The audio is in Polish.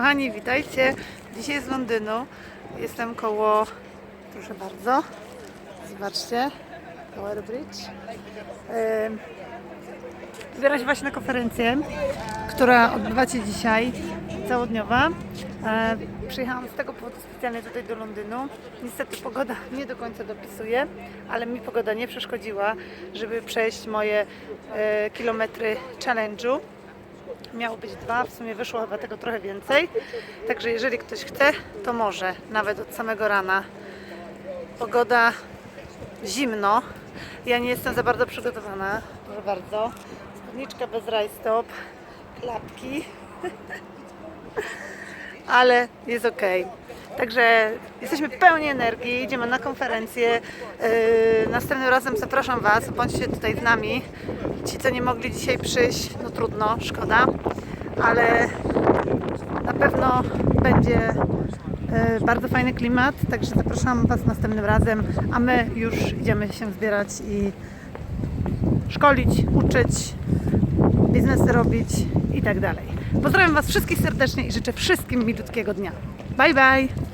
Kochani, witajcie. Dzisiaj z Londynu. Jestem koło, proszę bardzo, zobaczcie, Tower Bridge. Ym, Wybieram się właśnie na konferencję, która odbywa się dzisiaj, całodniowa. E, Przyjechałam z tego powodu specjalnie tutaj do Londynu. Niestety pogoda nie do końca dopisuje, ale mi pogoda nie przeszkodziła, żeby przejść moje e, kilometry challenge'u. Miało być dwa, w sumie wyszło chyba tego trochę więcej. Także jeżeli ktoś chce, to może, nawet od samego rana. Pogoda zimno. Ja nie jestem za bardzo przygotowana. Proszę bardzo. Spódniczka bez rajstop, klapki. Ale jest ok. Także jesteśmy pełni energii, idziemy na konferencję. Yy, następnym razem zapraszam Was, bądźcie tutaj z nami. Ci, co nie mogli dzisiaj przyjść, no trudno, szkoda, ale na pewno będzie e, bardzo fajny klimat, także zapraszam Was następnym razem, a my już idziemy się zbierać i szkolić, uczyć, biznesy robić i tak dalej. Pozdrawiam Was wszystkich serdecznie i życzę wszystkim milutkiego dnia. Bye bye!